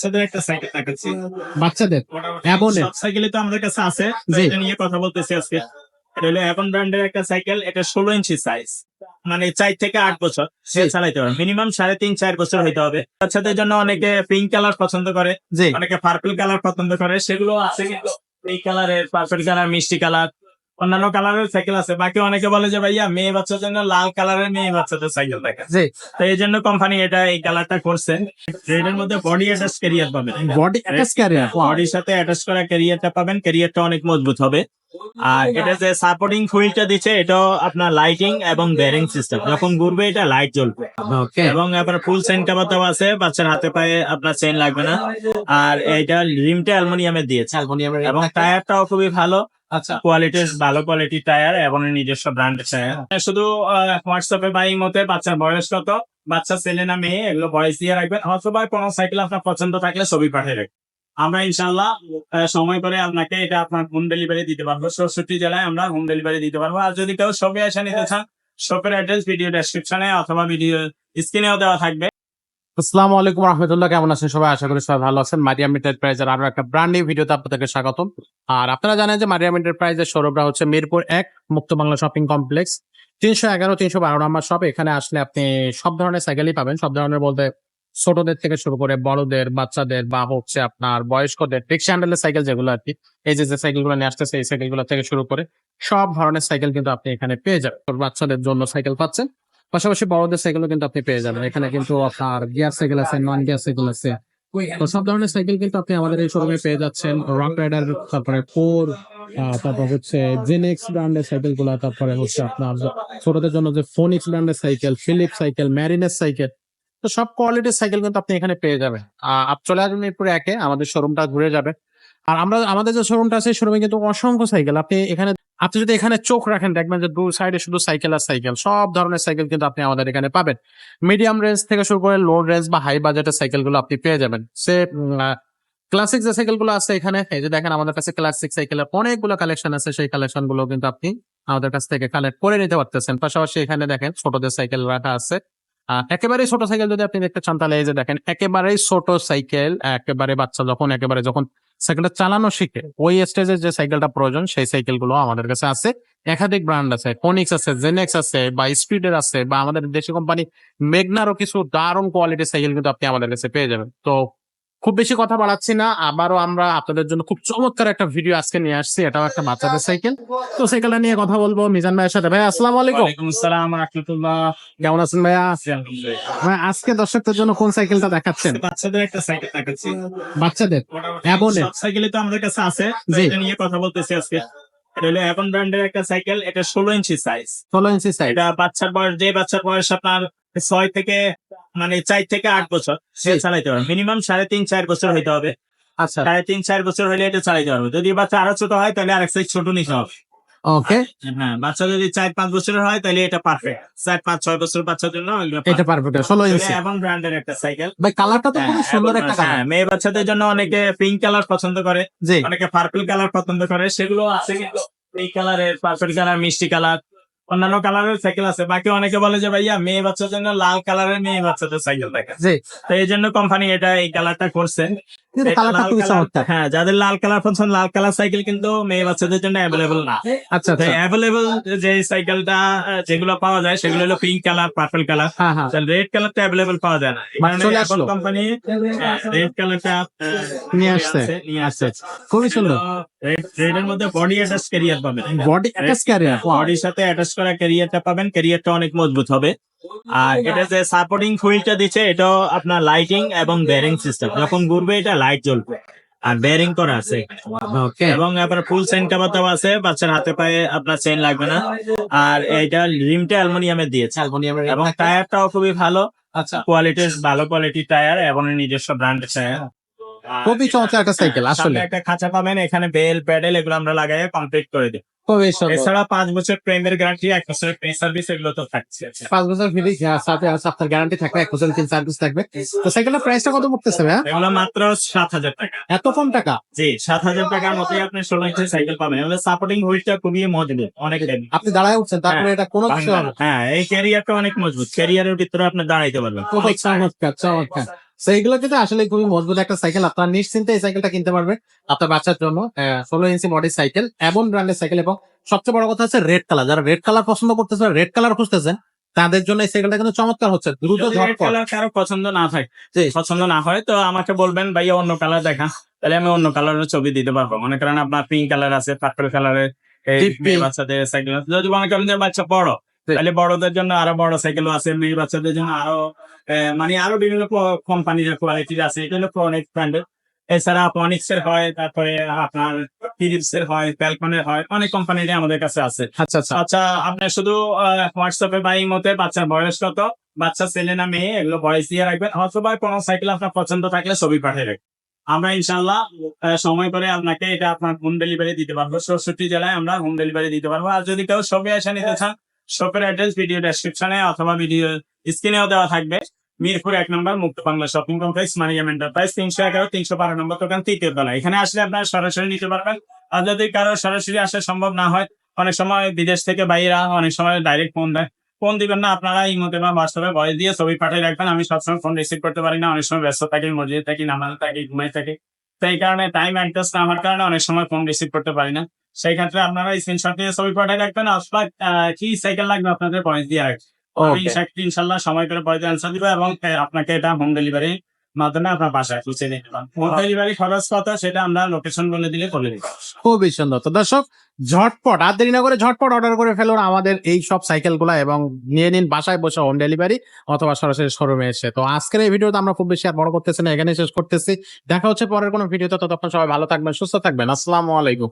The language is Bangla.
বাচ্চাদের একটা সাইকেল দেখাচ্ছি। বাচ্চাদের? তো আমাদের কাছে আছে এটা নিয়ে কথা বলতেছি আজকে। এটা হলো অ্যাবন ব্র্যান্ডের একটা সাইকেল এটা ষোলো ইঞ্চি সাইজ মানে চার থেকে আট বছর। সে চালাইতে পারবে। মিনিমাম সাড়ে তিন চার বছর হইতে হবে। বাচ্চাদের জন্য অনেকে পিঙ্ক কালার পছন্দ করে অনেকে পার্পল কালার পছন্দ করে। সেগুলো আছে কিন্তু এই কালারের পার্পল কালার মিষ্টি কালার অন্যান্য কালারের সাইকেল আছে। বাকি অনেকে বলে যে ভাইয়া মেয়ে বাচ্চার জন্য লাল কালারের মেয়ে বাচ্চাদের সাইকেল দেখা জি। তো এই জন্য কোম্পানি এটা এই কালারটা করছে। এটার মধ্যে বডি অ্যাটাচ ক্যারিয়ার পাবেন। বডি অ্যাটাচ ক্যারিয়ার বডির সাথে অ্যাটাচ করা ক্যারিয়ারটা পাবেন। ক্যারিয়ারটা অনেক মজবুত হবে। আর এটা যে সাপোর্টিং হুইলটা দিচ্ছে এটাও আপনার লাইটিং এবং বেয়ারিং সিস্টেম যখন ঘুরবে এটা লাইট জ্বলবে। এবং আপনার ফুল চেন কাবাতাও আছে বাচ্চার হাতে পায়ে আপনার চেন লাগবে না। আর এটা রিমটা অ্যালুমিনিয়ামের দিয়েছে। অ্যালুমিনিয়ামের এবং টায়ারটাও খুবই ভালো। আচ্ছা। কোয়ালিটির ভালো কোয়ালিটির টায়ার এবং নিজস্ব ব্র্যান্ডের টায়ার শুধু হোয়াটসঅ্যাপে বাই মতে বাচ্চার বয়স কত? বাচ্চা ছেলে না মেয়ে এগুলো বয়স দিয়ে রাখবেন। অথবা কোনো সাইকেল আপনার পছন্দ থাকলে ছবি পাঠিয়ে রাখবেন। আমরা ইনশাল্লাহ সময় করে আপনাকে এটা আপনার হোম ডেলিভারি দিতে পারব। সরস্বতী জেলায় আমরা হোম ডেলিভারি দিতে পারব। আর যদি কেউ শপে এসে নিতে চান শপের অ্যাড্রেস ভিডিও ডেসক্রিপশনে অথবা ভিডিও স্ক্রিনেও দেওয়া থাকবে। আসসালামু আলাইকুম রহমতুল্লাহ, কেমন আছেন সবাই? আশা করি সবাই ভালো আছেন। মারিয়াম এন্টারপ্রাইজের আরও একটা ব্র্যান্ড নিউ ভিডিওতে আপনাদেরকে স্বাগতম। আর আপনারা জানেন যে মারিয়াম এন্টারপ্রাইজের শোরুমটা হচ্ছে মিরপুর এক, মুক্ত বাংলা শপিং কমপ্লেক্স তিনশো এগারো, তিনশো বারো নম্বর শপ এখানে আসলে আপনি সব ধরনের সাইকেলই পাবেন। সব ধরনের বলতে ছোটদের থেকে শুরু করে বড়দের, বাচ্চাদের বা হচ্ছে আপনার বয়স্কদের রিক্সা হ্যান্ডেলের সাইকেল যেগুলো আর কি এই যে যে সাইকেলগুলো নিয়ে আসতেছে, এই সাইকেলগুলো থেকে শুরু করে সব ধরনের সাইকেল কিন্তু আপনি এখানে পেয়ে যাবেন। বাচ্চাদের জন্য সাইকেল পাচ্ছেন। পাশাপাশি বড়দের সাইকেলও কিন্তু আপনি পেয়ে যাবেন। এখানে কিন্তু আপনার গিয়ার সাইকেল আছে নন গিয়ার সাইকেল আছে। তো সব ধরনের সাইকেল কিন্তু আপনি আমাদের এই শোরুমে পেয়ে যাচ্ছেন। রক রাইডার তারপরে ফোর তারপর হচ্ছে জেনেক্স ব্র্যান্ডের সাইকেলগুলা, তারপরে হচ্ছে আপনার ছোটদের জন্য যে ফোনিক্স ব্র্যান্ডের সাইকেল ফিলিপ সাইকেল ম্যারিনেস সাইকেল তো সব কোয়ালিটির সাইকেল কিন্তু আপনি এখানে পেয়ে যাবেন। আপ চলে আসবেন মিরপুরে একে, আমাদের শোরুমটা ঘুরে যাবে। আর আমরা, আমাদের যে শোরুমটা আছে শোরুমে কিন্তু অসংখ্য সাইকেল আপনি এখানে, আপনি যদি এখানে চোখ রাখেন, দেখবেন যে দু সাইডে শুধু সাইকেল আর সাইকেল সব ধরনের সাইকেল কিন্তু আপনি আমাদের এখানে পাবেন। মিডিয়াম রেঞ্জ থেকে শুরু করে লো রেঞ্জ বা হাই বাজেটের সাইকেলগুলো আপনি পেয়ে যাবেন। সে ক্লাসিক যে সাইকেলগুলো আছে এখানে, এই যে দেখেন আমাদের কাছে ক্লাসিক সাইকেলের অনেকগুলো কালেকশন আছে। সেই কালেকশনগুলো কিন্তু আপনি আমাদের কাছ থেকে কালেক্ট করে নিতে পারতেছেন। পাশাপাশি এখানে দেখেন ছোটদের সাইকেল রাখা আছে। আহ, একেবারেই ছোট সাইকেল যদি আপনি দেখতে চান তাহলে এই যে দেখেন একেবারেই ছোট সাইকেল একেবারে বাচ্চা যখন একেবারে যখন সাইকেলটা চালানো শিখে ওই স্টেজে যে সাইকেলটা প্রয়োজন সেই সাইকেলগুলো আমাদের কাছে আছে। একাধিক ব্র্যান্ড আছে ফোনিক্স আছে জেনেক্স আছে বা স্পিডের আছে বা আমাদের দেশি কোম্পানি মেঘনারও কিছু দারুণ কোয়ালিটির সাইকেল কিন্তু আপনি আমাদের কাছে পেয়ে যাবেন। তো খুব বেশি কথা বাড়াচ্ছি না আবারও আমরা আপনাদের জন্য খুব চমৎকার একটা ভিডিও আজকে নিয়ে আসছি এটাও একটা বাচ্চাদের সাইকেল তো সাইকেলটা নিয়ে কথা বলব মিজান ভাইয়ের সাথে। ভাই আসসালামু আলাইকুম। আসসালাম রাহমাতুল্লাহ। কেমন আছেন ভাইয়া? ভাই আজকে দর্শকদের জন্য কোন সাইকেলটা দেখাচ্ছেন? বাচ্চাদের একটা সাইকেল দেখাচ্ছি। বাচ্চাদের? অ্যাবনের? সাইকেলই তো আমাদের কাছে আছে। এটা নিয়ে কথা বলতেছি আজকে। এটা হলো অ্যাবন ব্র্যান্ডের একটা সাইকেল এটা ষোলো ইঞ্চি সাইজ ষোলো ইঞ্চি সাইজ এটা বাচ্চার বয়স যে বাচ্চার বয়স আপনার ছয় থেকে মানে চার থেকে আট বছর চালাইতে পারবে। মিনিমাম সাড়ে তিন চার বছর হইতে হবে। আচ্ছা। সাড়ে তিন চার বছর হলে এটা চালাইতে পারবে। যদি বাচ্চা আরও ছোট হয় তাহলে আরেক সাইজ ছোট নিতে হবে। ওকে হ্যাঁ বাচ্চা যদি চার পাঁচ বছরের হয় তাহলে এটা পারফেক্ট চার পাঁচ ছয় বছর বাচ্চার জন্য এটা পারফেক্ট ষোলো ইঞ্চি এবং ব্র্যান্ডের একটা সাইকেল ভাই কালারটা তো খুব সুন্দর একটা হ্যাঁ, কালার মেয়ে বাচ্চাদের জন্য অনেকে পিঙ্ক কালার পছন্দ করে। অনেকে পার্পল কালার পছন্দ করে। সেগুলো আছে কিন্তু এই কালারের পার্পল কালার মিষ্টি কালার অন্যান্য কালারের সাইকেল আছে। বাকি অনেকে বলে যে ভাইয়া মেয়ে বাচ্চার জন্য লাল কালারের মেয়ে বাচ্চাদের সাইকেল দেখা তো এই জন্য কোম্পানি এটা এই কালারটা করছে। কিন্তু কালারটা খুবই চমৎকার। হ্যাঁ যাদের লাল কালার পছন্দ লাল কালার সাইকেল কিন্তু মেয়ে বাচ্চাদের জন্য অ্যাভেলেবল না। আচ্ছা আচ্ছা। অ্যাভেলেবল যে সাইকেলটা যেগুলো পাওয়া যায় সেগুলো হলো pink colour purple colour red কালারটা অ্যাভেলেবল পাওয়া যায় না। কোম্পানি রেড কালারটা নিয়ে আসছে। নিয়ে আসছে। খুবই সুন্দর। রেড মধ্যে বডি অ্যাটাচ ক্যারিয়ার পাবেন। বডি অ্যাটাচ ক্যারিয়ার বডির সাথে অ্যাটাচ করা ক্যারিয়ারটা পাবেন। ক্যারিয়ারটা অনেক মজবুত হবে। আর এটা যে সাপোর্টিং হুইলটা দিচ্ছে এটাও আপনার লাইটিং এবং বেয়ারিং সিস্টেম যখন ঘুরবে এটা লাইট জ্বলবে। আর বেয়ারিং করা আছে। এবং আপনার ফুল চেন কাবাতাও আছে। বাচ্চার হাতে পায়ে আপনার চেন লাগবে না। আর এটা রিমটা অ্যালুমিনিয়ামের দিয়েছে এবং টায়ারটাও খুবই ভালো। আচ্ছা। কোয়ালিটির ভালো কোয়ালিটি টায়ার এবং নিজস্ব ব্র্যান্ডের টায়ার খুবই চমৎকার একটা সাইকেল আসলে। একটা খাঁচা পাবেন। এখানে বেল প্যাডেল এগুলো আমরা লাগাই কমপ্লিট করে দিই। খুবই সুন্দর এছাড়া পাঁচ বছর প্রেমের গ্যারান্টি এক বছরের প্রে সার্ভিস এগুলো তো থাকছে। পাঁচ বছর ফ্রি সাথে গ্যারান্টি থাকবে এক বছর তিন সার্ভিস থাকবে। তো সাইকেলের প্রাইসটা কত পড়তেছে ভাইয়া? এগুলো মাত্র সাত হাজার টাকা। এত কম টাকা? জি সাত হাজার টাকার মতোই আপনি ষোলো ইঞ্চি সাইকেল পাবেন। এগুলো সাপোর্টিং হুইলটা খুবই মজবুত অনেক। আপনি দাঁড়ায় উঠছেন তারপরে এটা কোনো কিছু হবে হ্যাঁ এই ক্যারিয়ারটা অনেক মজবুত। ক্যারিয়ারের ভিতরে আপনি দাঁড়াইতে পারবেন। চমৎকার চমৎকার। তো এগুলো কিন্তু আসলে খুবই মজবুত একটা সাইকেল আপনার নিশ্চিন্তে এই সাইকেলটা কিনতে পারবে আপনার বাচ্চার জন্য ষোলো ইঞ্চি বডি সাইকেল এমন ব্র্যান্ডের সাইকেল এবং সবচেয়ে বড় কথা হচ্ছে রেড কালার যারা রেড কালার পছন্দ করতেছে রেড কালার খুঁজতেছেন তাদের জন্য এই সাইকেলটা কিন্তু চমৎকার হচ্ছে। দ্রুত কারও পছন্দ না থাকে পছন্দ না হয় তো আমাকে বলবেন ভাইয়া অন্য কালার দেখা। তাহলে আমি অন্য কালারের ছবি দিতে পারব। মনে করেন আপনার পিঙ্ক কালার আছে পার্পল কালারের বাচ্চাদের সাইকেল যদি মনে করেন বাচ্চা বড় তাহলে বড়দের জন্য আরও বড় সাইকেল আছে মেয়ে বাচ্চাদের জন্য আরও মানে আরও বিভিন্ন কোম্পানির কোয়ালিটির আছে এগুলো অনেক ব্র্যান্ডের এছাড়া পনিক্স এর হয় তারপরে আপনার ফিলিপস এর হয় ফ্যালকনের হয় অনেক কোম্পানির আমাদের কাছে আছে। আচ্ছা আচ্ছা। আচ্ছা আপনি শুধু হোয়াটসঅ্যাপে বা মতে বাচ্চার বয়স কত? বাচ্চা ছেলে না মেয়ে এগুলো বয়স দিয়ে রাখবেন অথবা কোনো সাইকেল আপনার পছন্দ থাকলে ছবি পাঠিয়ে রাখবেন আমরা ইনশাল্লাহ সময় করে আপনাকে এটা আপনার হোম ডেলিভারি দিতে পারব। চৌষট্টি জেলায় আমরা হোম ডেলিভারি দিতে পারব। আর যদি কেউ শপে এসে নিতে চান শপের অ্যাড্রেস ভিডিও ডেসক্রিপশনে অথবা ভিডিও স্ক্রিনেও দেওয়া থাকবে। মিরপুর এক number, Mukto Bangla shopping complex মানিয়াম enterprise তিনশো এগারো, তিনশো বারো নম্বর দোকান, তৃতীয় তলা এখানে আসলে আপনারা সরাসরি নিতে পারবেন। আর যদি কারও সরাসরি আসা সম্ভব না হয়, অনেক সময় বিদেশ থেকে বাইরা, অনেক সময় ডাইরেক্ট ফোন দেয়। ফোন দিবেন না, আপনারা ইমোতে বা বাস্তবে ভয়েস দিয়ে ছবি পাঠিয়ে রাখবেন। আমি সবসময় ফোন রিসিভ করতে পারি না, অনেক সময় ব্যস্ত থাকি, মসজিদে থাকি, নামাজ থাকি ঘুমাই থাকি। এই কারণে টাইম অ্যাডজাস্ট না হওয়ার কারণে অনেক সময় ফোন রিসিভ করতে পারি না। সেই ক্ষেত্রে আপনারা স্ক্রিনশট নিয়ে ছবি পাঠিয়ে রাখবেন, অথবা কি সাইকেল লাগবে আপনাদের পয়েন্ট দিয়ে রাখবেন ইনশাল্লাহ সময় করে অ্যান্সার দিব এবং আপনাকে এটা হোম ডেলিভারি মাধ্যমে আপনার বাসায় পৌঁছে দিতে হোম ডেলিভারি খরচ কত সেটা আমরা লোকেশন বলে দিলে বলে দিব। খুবই সুন্দর তো দর্শক ঝটপট আর দেরি না করে ঝটপট অর্ডার করে ফেলুন আমাদের এই সব সাইকেলগুলা এবং নিয়ে নিন বাসায় বসে হোম ডেলিভারি অথবা সরাসরি শোরুমে এসে। তো আজকের এই ভিডিওতে আমরা খুব বেশি আর বড় করতেছি না এখানে শেষ করতেছি। দেখা হচ্ছে পরের কোনো ভিডিওতে ততক্ষণ সবাই ভালো থাকবেন সুস্থ থাকবেন। আসসালামু আলাইকুম।